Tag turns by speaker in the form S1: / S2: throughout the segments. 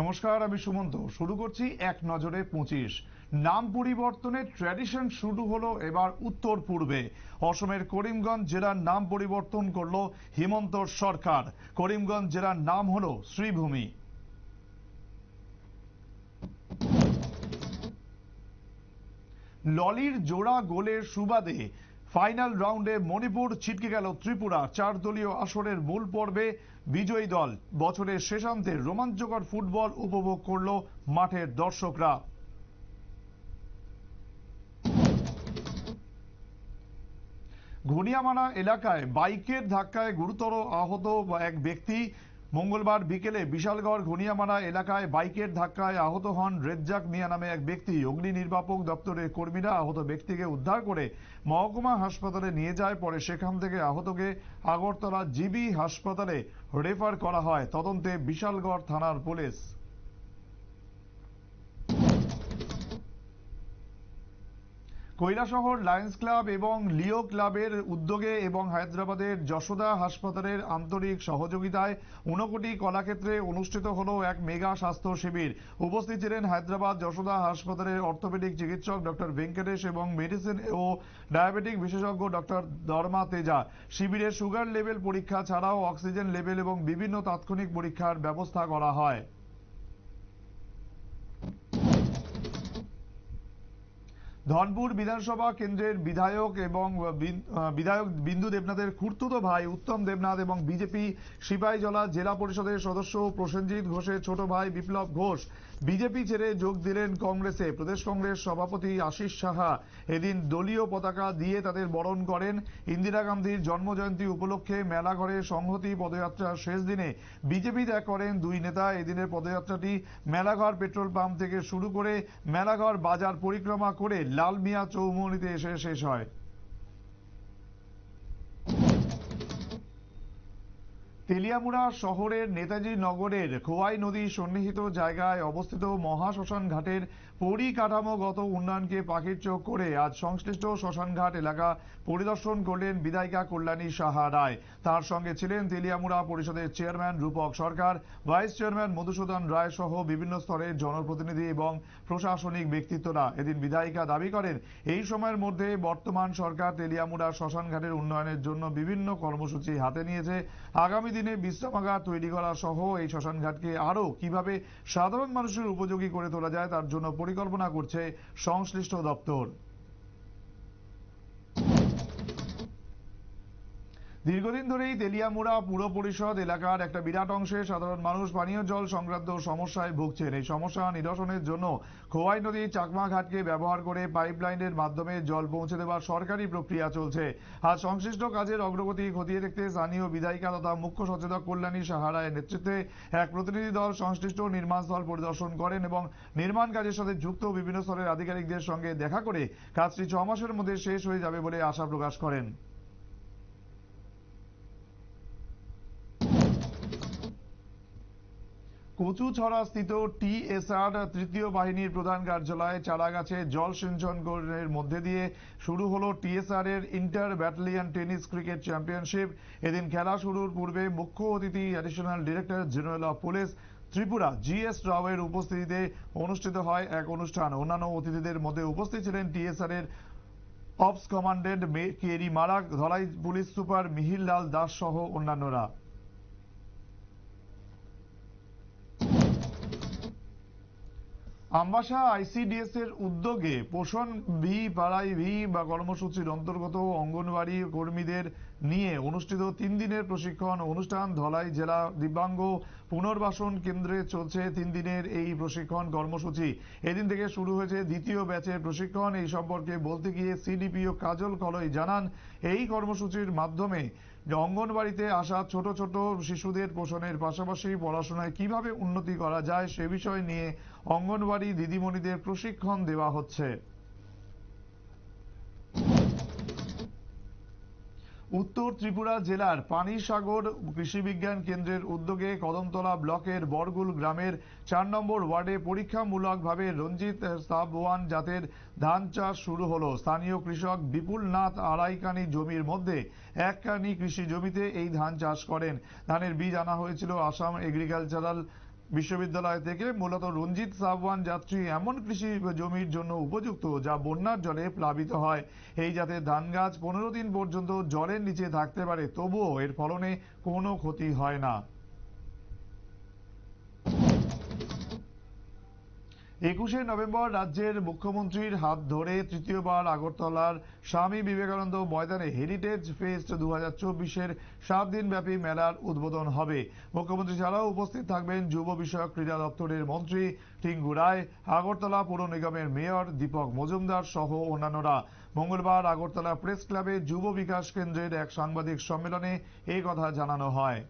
S1: নমস্কার, আমি সুমন্ত। শুরু করছি এক নজরে পঁচিশ। নাম পরিবর্তনের ট্র্যাডিশন শুরু হলো এবার উত্তর পূর্বে। অসমের করিমগঞ্জ জেলার নাম পরিবর্তন করল হিমন্ত সরকার। করিমগঞ্জ জেলার নাম হলো শ্রীভূমি। ললির জোড়া গোলের সুবাদে ফাইনাল রাউন্ডে মণিপুর ছিটকে গেল ত্রিপুরা। চার দলীয় আসরের মূল পর্বে বিজয়ী দল বছরের শেষান্তে রোমাঞ্চকর ফুটবল উপভোগ করল মাঠের দর্শকরা। ঘুনিয়ামানা এলাকায় বাইকের ধাক্কায় গুরুতর আহত এক ব্যক্তি মঙ্গলবার বিকেলে বিশালগড় ঘনিয়ামারা এলাকায় বাইকের ধাক্কায় আহত হন রেজ্জাক মিয়া নামে এক ব্যক্তি। অগ্নি নির্বাপক দপ্তরের কর্মীরা আহত ব্যক্তিকে উদ্ধার করে মহকুমা হাসপাতালে নিয়ে যায়। পরে সেখান থেকে আহতকে আগরতলা জিবি হাসপাতালে রেফার করা হয়। তদন্তে বিশালগড় থানার পুলিশ কৈলাসহর লায়ন্স ক্লাব এবং লিও ক্লাবের উদ্যোগে এবং হায়দ্রাবাদের যশোদা হাসপাতালের আন্তরিক সহযোগিতায় ঊনকোটি কলাক্ষেত্রে অনুষ্ঠিত হল এক মেগা স্বাস্থ্য শিবির। উপস্থিত ছিলেন হায়দ্রাবাদ যশোদা হাসপাতালের অর্থোপেডিক চিকিৎসক ডক্টর ভেঙ্কটেশ এবং মেডিসিন ও ডায়াবেটিক বিশেষজ্ঞ ডক্টর ধর্মা তেজা। শিবিরে সুগার লেভেল পরীক্ষা ছাড়াও অক্সিজেন লেভেল এবং বিভিন্ন তাৎক্ষণিক পরীক্ষার ব্যবস্থা করা হয়। ধনপুর বিধানসভা কেন্দ্রের বিধায়ক এবং বিধায়ক বিন্দু দেবনাথের খুর্তুতো ভাই উত্তম দেবনাথ এবং বিজেপি সিপাহীজলা জেলা পরিষদের সদস্য প্রসেনজিৎ ঘোষের ছোট ভাই বিপ্লব ঘোষ। বিজেপি ছেড়ে যোগ দিলেন কংগ্রেসে। প্রদেশ কংগ্রেস সভাপতি আশিস সাহা এদিন দলীয় পতাকা দিয়ে তাদের বরণ করেন। ইন্দিরা গান্ধীর জন্মজয়ন্তী উপলক্ষে মেলাঘরে সংহতি পদযাত্রার শেষ দিনে বিজেপি ত্যাগ করেন দুই নেতা। এদিনের পদযাত্রাটি মেলাঘর পেট্রোল পাম্প থেকে শুরু করে মেলাঘর বাজার পরিক্রমা করে লালমিয়া চৌমুহনীতে এসে শেষ হয়। তেলিয়ামুড়া শহরের নেতাজি নগরের খোয়াই নদী সন্নিহিত জায়গায় অবস্থিত মহাশ্মশান ঘাটের পরিকাঠামোগত উন্নয়নকে পাখির চোখ করে আজ সংশ্লিষ্ট শ্মশানঘাট এলাকা পরিদর্শন করলেন বিধায়িকা কল্যাণী সাহা রায়। তার সঙ্গে ছিলেন তেলিয়ামুড়া পরিষদের chairman Rupak Sarkar, vice chairman Madhusudan Roy সহ বিভিন্ন স্তরের জনপ্রতিনিধি এবং প্রশাসনিক ব্যক্তিত্বরা। এদিন বিধায়িকা দাবি করেন, এই সময়ের মধ্যে বর্তমান সরকার তেলিয়ামুড়া শ্মশানঘাটের উন্নয়নের জন্য বিভিন্ন কর্মসূচি হাতে নিয়েছে। আগামী দিনে বিশ্রামাগার তৈরি করা সহ এই শ্মশানঘাটকে আরও কীভাবে সাধারণ মানুষের উপযোগী করে তোলা যায় তার জন্য পরিকল্পনা করছে সংশ্লিষ্ট দপ্তর। দীর্ঘদিন ধরেই তেলিয়ামুড়া পুর পরিষদ এলাকার একটা বিরাট অংশে সাধারণ মানুষ পানীয় জল সংক্রান্ত সমস্যায় ভুগছেন। এই সমস্যা নিরসনের জন্য খোয়াই নদী চাকমা ঘাটকে ব্যবহার করে পাইপলাইনের মাধ্যমে জল পৌঁছে দেওয়ার সরকারি প্রক্রিয়া চলছে। আজ সংশ্লিষ্ট কাজের অগ্রগতি খতিয়ে দেখতে স্থানীয় বিধায়িকা তথা মুখ্য সচেতক কল্যাণী সাহারায়ের নেতৃত্বে এক প্রতিনিধি দল সংশ্লিষ্ট নির্মাণ স্থল পরিদর্শন করেন এবং নির্মাণ কাজের সাথে যুক্ত বিভিন্ন স্তরের আধিকারিকদের সঙ্গে দেখা করে কাজটি ছ মাসের মধ্যে শেষ হয়ে যাবে বলে আশা প্রকাশ করেন। কচুছড়া স্থিত টিএসআর তৃতীয় বাহিনীর প্রধান কার্যালয়ে চারাগাছে জল সিঞ্চনের মধ্যে দিয়ে। শুরু হলো টিএসআর এর inter battalion tennis cricket championship. এদিন খেলা শুরুর পূর্বে মুখ্য অতিথি additional director general of police Tripura GS রাওয়ের উপস্থিতিতে অনুষ্ঠিত হয় এক অনুষ্ঠান। অন্যান্য অতিথিদের মধ্যে উপস্থিত ছিলেন টিএসআর এর ops commandant Keri Marak Dhalai police super Mihir Lal Das সহ অন্যান্যরা। আমবাসা আইসিডিএস এর উদ্যোগে পোষণ, ভি, পাড়াই, ভি বা কর্মসূচির অন্তর্গত অঙ্গনওয়াড়ি কর্মীদের নিয়ে অনুষ্ঠিত তিন দিনের প্রশিক্ষণ অনুষ্ঠান। ধলাই জেলা দিব্যাঙ্গ পুনর্বাসন কেন্দ্রে চলছে তিন দিনের এই প্রশিক্ষণ কর্মসূচি। এদিন থেকে শুরু হয়েছে দ্বিতীয় ব্যাচের প্রশিক্ষণ। এই সম্পর্কে বলতে গিয়ে সিডিপিও কাজল কলই জানান, এই কর্মসূচির মাধ্যমে যে অঙ্গনবাড়িতে আসা ছোট ছোট শিশুদের পোষণের পাশাপাশি পড়াশোনায় কীভাবে উন্নতি করা যায় সে বিষয় নিয়ে অঙ্গনবাড়ি দিদিমণিদের প্রশিক্ষণ দেওয়া হচ্ছে। উত্তর ত্রিপুরা জেলার পানিসাগর কৃষি বিজ্ঞান কেন্দ্রের উদ্যোগে কদমতলা ব্লকের বরগুল গ্রামের চার নম্বর ওয়ার্ডে পরীক্ষামূলকভাবে রঞ্জিত সাব ওয়ান জাতের ধান চাষ শুরু হলো। স্থানীয় কৃষক বিপুল নাথ আড়াইকানি জমির মধ্যে এক কানি কৃষি জমিতে এই ধান চাষ করেন। ধানের বীজ আনা হয়েছিল আসাম এগ্রিকালচারাল বিশ্ববিদ্যালয় থেকে মূলত রঞ্জিত সাবওয়ান যাত্রী এমন কৃষি জমির জন্য উপযুক্ত যা বন্যার জলে প্লাবিত হয়। এই জাতের ধান গাছ পনেরো দিন পর্যন্ত জলের নিচে থাকতে পারে, তবুও এর ফলনে কোনো ক্ষতি হয় না। একুশে নভেম্বর রাজ্যের মুখ্যমন্ত্রীর হাত ধরে তৃতীয়বার আগরতলার স্বামী বিবেকানন্দ ময়দানে হেরিটেজ ফেস্ট দু হাজার চব্বিশের সাত দিনব্যাপী মেলার উদ্বোধন হবে। মুখ্যমন্ত্রী ছাড়াও উপস্থিত থাকবেন যুব বিষয়ক ক্রীড়া দপ্তরের মন্ত্রী টিঙ্গু রায়, আগরতলা পৌর নিগমের মেয়র দীপক মজুমদার সহ অন্যান্যরা। মঙ্গলবার আগরতলা প্রেস ক্লাবে যুব বিকাশ কেন্দ্রের এক সাংবাদিক সম্মেলনে এই কথা জানানো হয়।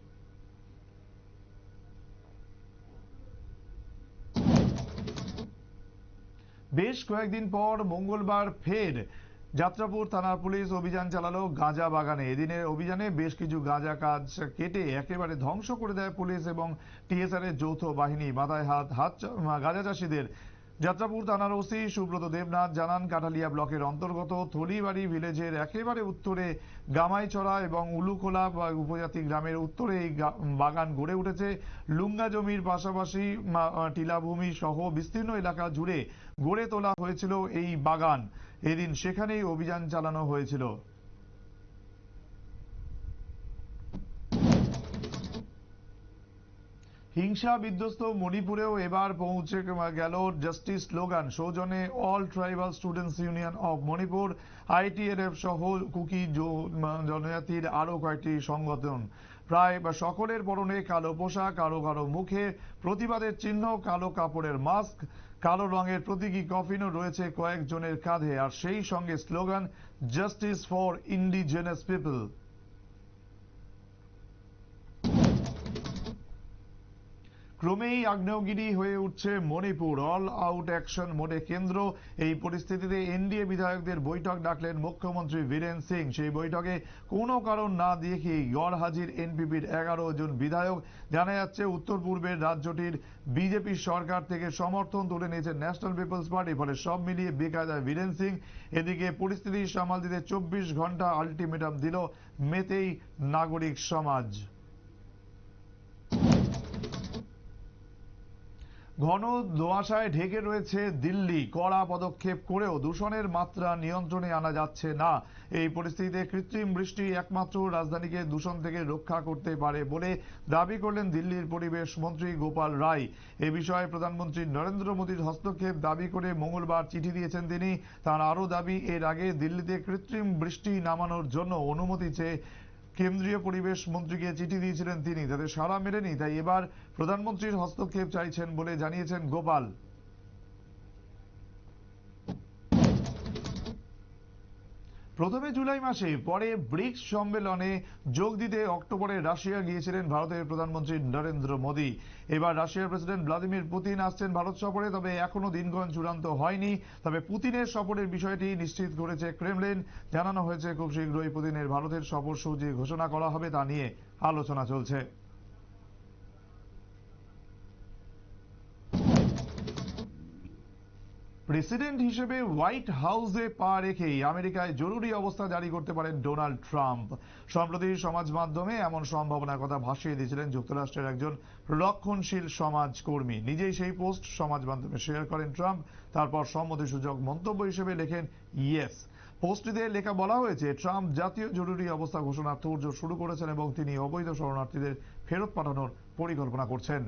S1: বেশ কয়েকদিন পর মঙ্গলবার ফের যাত্রাপুর থানার পুলিশ অভিযান চালালো গাঁজা বাগানে। এদিনের অভিযানে বেশ কিছু গাঁজা কাজ কেটে একেবারে ধ্বংস করে দেয় পুলিশ এবং টিএসআর এর যৌথ বাহিনী। মাথায় হাত হাত গাঁজা চাষীদের যাত্রাপুর থানার ওসি সুব্রত দেবনাথ জানান কাঠালিয়া ব্লকের অন্তর্গত থলিবাড়ি ভিলেজের একেবারে উত্তরে গামাইচড়া এবং উলুখোলা উপজাতি গ্রামের উত্তরে এই বাগান গড়ে উঠেছে। লুঙ্গা জমির পাশাপাশি টিলাভূমি সহ বিস্তীর্ণ এলাকা জুড়ে গড়ে তোলা হয়েছিল এই বাগান। এদিন সেখানেই অভিযান চালানো হয়েছিল। হিংসা বিধ্বস্ত মণিপুরেও এবার পৌঁছে গেল justice slogan সৌজনে all tribal students union of Manipur ITLF সহ কুকি জনজাতির আরও কয়েকটি সংগঠন। প্রায় সকলের পরনে কালো পোশাক কারও কারও মুখে প্রতিবাদের চিহ্ন, কালো কাপড়ের মাস্ক, কালো রঙের প্রতীকী কফিনও রয়েছে কয়েকজনের কাঁধে। আর সেই সঙ্গে slogan, justice for indigenous people. ক্রমেই আগ্নেয়গিরি হয়ে উঠছে মণিপুর। অল আউট অ্যাকশন মোডে কেন্দ্র। এই পরিস্থিতিতে এনডিএ বিধায়কদের বৈঠক ডাকলেন মুখ্যমন্ত্রী বীরেন সিং। সেই বৈঠকে কোনো কারণ না দেখিয়েই গড় হাজির এনপিপির এগারো জন বিধায়ক। জানা যাচ্ছে, উত্তর পূর্বের রাজ্যটির বিজেপি সরকার থেকে সমর্থন তুলে নিয়েছে ন্যাশনাল পিপলস পার্টি, ফলে সব মিলিয়ে বেকায়দায় বীরেন সিং। এদিকে পরিস্থিতি সামাল দিতে চব্বিশ ঘণ্টা আলটিমেটাম দিল মেতেই নাগরিক সমাজ। ঘন ধোঁয়াশায় ঢেকে রয়েছে দিল্লি। কড়া পদক্ষেপ করেও দূষণের মাত্রা নিয়ন্ত্রণে আনা যাচ্ছে না। এই পরিস্থিতিতে কৃত্রিম বৃষ্টি একমাত্র রাজধানীকে দূষণ থেকে রক্ষা করতে পারে বলে দাবি করলেন দিল্লির পরিবেশ মন্ত্রী গোপাল রায়। এ বিষয়ে প্রধানমন্ত্রী নরেন্দ্র মোদীর হস্তক্ষেপ দাবি করে মঙ্গলবার চিঠি দিয়েছেন তিনি। তার আরও দাবি, এর আগে দিল্লিতে কৃত্রিম বৃষ্টি নামানোর জন্য অনুমতি চেয়ে কেন্দ্রীয় পরিবেশ মন্ত্রীকে চিঠি দিয়েছিলেন তিনি তাদের সাড়া মেলেনি, তাই এবার প্রধানমন্ত্রীর হস্তক্ষেপ চাইছেন বলে জানিয়েছেন গোপাল। প্রথমে জুলাই মাসে, পরে ব্রিক্স সম্মেলনে যোগ দিতে অক্টোবরে রাশিয়া গিয়েছিলেন ভারতের প্রধানমন্ত্রী নরেন্দ্র মোদী। এবার রাশিয়ার প্রেসিডেন্ট ভ্লাদিমির পুতিন আসছেন ভারত সফরে, তবে এখনও দিনক্ষণ চূড়ান্ত হয়নি। তবে পুতিনের সফরের বিষয়টি নিশ্চিত করেছে ক্রেমলিন। জানানো হয়েছে খুব শীঘ্রই পুতিনের ভারতের সফর সূচি ঘোষণা করা হবে, তা নিয়ে আলোচনা চলছে। প্রেসিডেন্ট হিসেবে হোয়াইট হাউসে পা রেখেই আমেরিকায় জরুরি অবস্থা জারি করতে পারেন ডোনাল্ড ট্রাম্প। সম্প্রতি সমাজ মাধ্যমে এমন সম্ভাবনার কথা ভাসিয়ে দিয়েছিলেন যুক্তরাষ্ট্রের একজন রক্ষণশীল সমাজকর্মী নিজেই সেই পোস্ট সমাজ মাধ্যমে শেয়ার করেন ট্রাম্প। তারপর সম্মতিসূচক মন্তব্য হিসেবে লেখেন ইয়েস। পোস্টটিতে লেখা বলা হয়েছে, ট্রাম্প জাতীয় জরুরি অবস্থা ঘোষণার তোড়জোড় শুরু করেছেন এবং তিনি অবৈধ শরণার্থীদের ফেরত পাঠানোর পরিকল্পনা করছেন।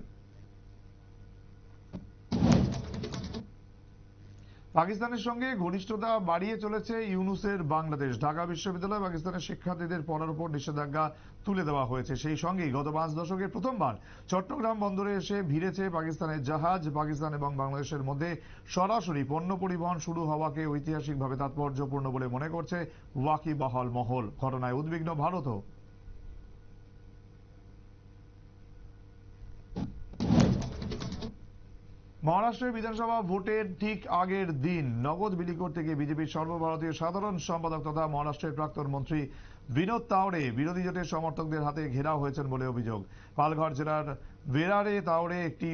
S1: পাকিস্তানের সঙ্গে ঘনিষ্ঠতা বাড়িয়ে চলেছে ইউনুসের বাংলাদেশ। ঢাকা বিশ্ববিদ্যালয় পাকিস্তানের শিক্ষার্থীদের পড়ার উপর নিষেধাজ্ঞা তুলে দেওয়া হয়েছে। সেই সঙ্গেই গত পাঁচ দশকে প্রথমবার চট্টগ্রাম বন্দরে এসে ভিড়েছে পাকিস্তানের জাহাজ। পাকিস্তান এবং বাংলাদেশের মধ্যে সরাসরি পণ্য পরিবহন শুরু হওয়াকে ঐতিহাসিকভাবে তাৎপর্যপূর্ণ বলে মনে করছে ওয়াকিবহাল মহল। ঘটনায় উদ্বিগ্ন ভারতও। মহারাষ্ট্রের বিধানসভা ভোটের ঠিক আগের দিন নগদ বিলি করতে গিয়ে বিজেপির সর্বভারতীয় সাধারণ সম্পাদক তথা মহারাষ্ট্রের প্রাক্তন মন্ত্রী বিনোদ তাওড়ে বিরোধী জোটের সমর্থকদের হাতে ঘেরাও হয়েছেন বলে অভিযোগ। পালঘর জেলার বেরারে তাওড়ে একটি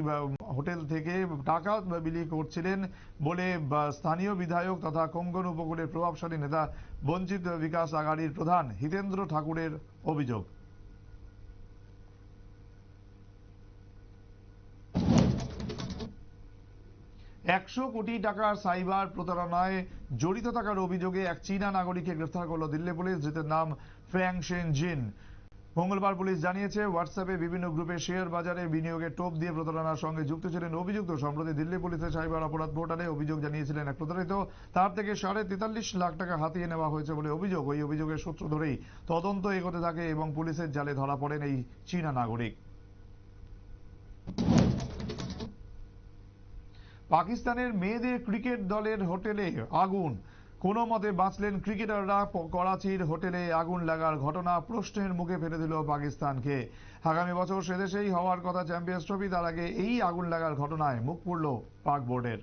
S1: হোটেল থেকে টাকা বিলি করছিলেন বলে স্থানীয় বিধায়ক তথা কোঙ্কণ উপকূলের প্রভাবশালী নেতা বঞ্চিত বিকাশ আগাড়ির প্রধান হিতেন্দ্র ঠাকুরের অভিযোগ। একশো কোটি টাকার সাইবার প্রতারণায় জড়িত থাকার অভিযোগে এক চীনা নাগরিককে গ্রেফতার করল দিল্লি পুলিশ ধৃতের নাম ফ্যাং শেন জিন মঙ্গলবার পুলিশ জানিয়েছে, হোয়াটসঅ্যাপে বিভিন্ন গ্রুপে শেয়ার বাজারে বিনিয়োগের টোপ দিয়ে প্রতারণার সঙ্গে যুক্ত ছিলেন অভিযুক্ত। সম্প্রতি দিল্লি পুলিশের সাইবার অপরাধ পোর্টালে অভিযোগ জানিয়েছিলেন এক প্রতারিত। তার থেকে সাড়ে তেতাল্লিশ লাখ টাকা হাতিয়ে নেওয়া হয়েছে বলে অভিযোগ। ওই অভিযোগের সূত্র ধরেই তদন্ত এগোতে থাকে এবং পুলিশের জালে ধরা পড়েন এই চীনা নাগরিক। পাকিস্তানের মেয়েদের ক্রিকেট দলের হোটেলে আগুন। কোনো মতে বাঁচলেন ক্রিকেটাররা। করাচির হোটেলে আগুন লাগার ঘটনা প্রশ্নের মুখে ফেলে দিল পাকিস্তানকে। আগামী বছর সেদেশেই হওয়ার কথা চ্যাম্পিয়ন্স ট্রফি, তার আগে এই আগুন লাগার ঘটনায় মুখ পুড়ল পাক বোর্ডের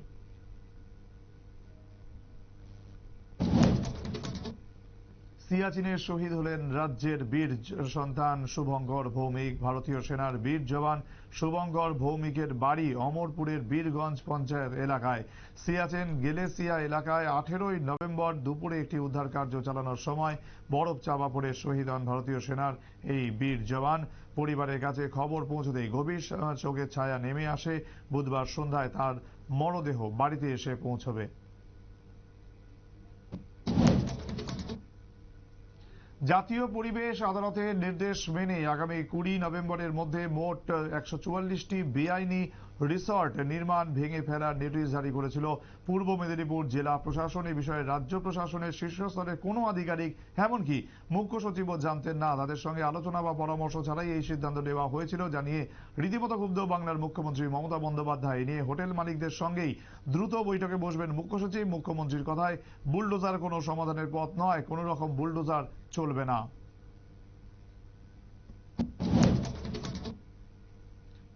S1: সিয়াচিনের শহীদ হলেন রাজ্যের বীর সন্তান শুভঙ্কর ভৌমিক। ভারতীয় সেনার বীর জওয়ান শুভঙ্কর ভৌমিকের বাড়ি অমরপুরের বীরগঞ্জ পঞ্চায়েত এলাকায়। সিয়াচেন গেলেসিয়া এলাকায় আঠেরোই নভেম্বর দুপুরে একটি উদ্ধার কার্য চালানোর সময় বরফ চাপা পড়ে শহীদ হন ভারতীয় সেনার এই বীর জওয়ান। পরিবারের কাছে খবর পৌঁছতেই গভীর চোখের ছায়া নেমে আসে। বুধবার সন্ধ্যায় তার মরদেহ বাড়িতে এসে পৌঁছবে। জাতীয় পরিবেশ আদালতের নির্দেশ মেনে আগামী কুড়ি নভেম্বরের মধ্যে মোট একশো চুয়াল্লিশটি বেআইনি রিসর্ট নির্মাণ ভেঙে ফেলার নোটিশ জারি করেছিল পূর্ব মেদিনীপুর জেলা প্রশাসন। এই বিষয়ে রাজ্য প্রশাসনের শীর্ষস্তরের কোনো আধিকারিক, এমনকি মুখ্য সচিবও জানতেন না। তাদের সঙ্গে আলোচনা বা পরামর্শ ছাড়াই এই সিদ্ধান্ত নেওয়া হয়েছিল, জানিয়ে রীতিমতো ক্ষুব্ধ বাংলার মুখ্যমন্ত্রী মমতা বন্দ্যোপাধ্যায়। নিয়ে হোটেল মালিকদের সঙ্গেই দ্রুত বৈঠকে বসবেন মুখ্য সচিব। মুখ্যমন্ত্রীর কথায় বুলডোজার কোনো সমাধানের পথ নয়। কোনো রকম বুলডোজার চলবে না।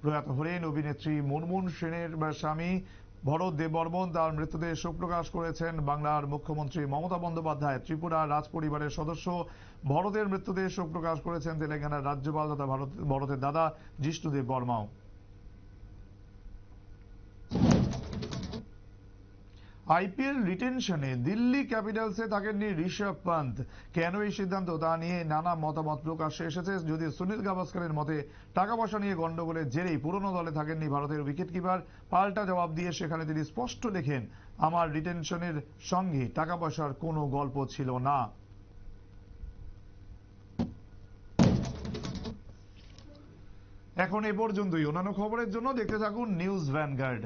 S1: প্রয়াত হলেন অভিনেত্রী মুনমুন সেনের স্বামী ভরত দেববর্মন তার মৃত্যুতে শোক প্রকাশ করেছেন বাংলার মুখ্যমন্ত্রী মমতা বন্দ্যোপাধ্যায়। ত্রিপুরা রাজ পরিবারের সদস্য ভরতের মৃত্যুতে শোক প্রকাশ করেছেন তেলেঙ্গানার রাজ্যপাল তথা ভারত ভরতের দাদা জিষ্ণুদেব বর্মাও। আইপিএল রিটেনশনে দিল্লি ক্যাপিটালসে থাকেননি ঋষভ পান্ত। কেন এই সিদ্ধান্ত? তা নিয়ে নানা মতামত প্রকাশ্যে এসেছে। যদি সুনীল গাভাস্করের মতে টাকা পয়সা নিয়ে গন্ডগোলের জেরেই পুরনো দলে থাকেননি ভারতের উইকেট কিপার পাল্টা জবাব দিয়ে সেখানে তিনি স্পষ্ট লেখেন, আমার রিটেনশনের সঙ্গে টাকা পয়সার কোনো গল্প ছিল না। এখন এ পর্যন্তই। অন্যান্য খবরের জন্য দেখতে থাকুন নিউজ ভ্যানগার্ড।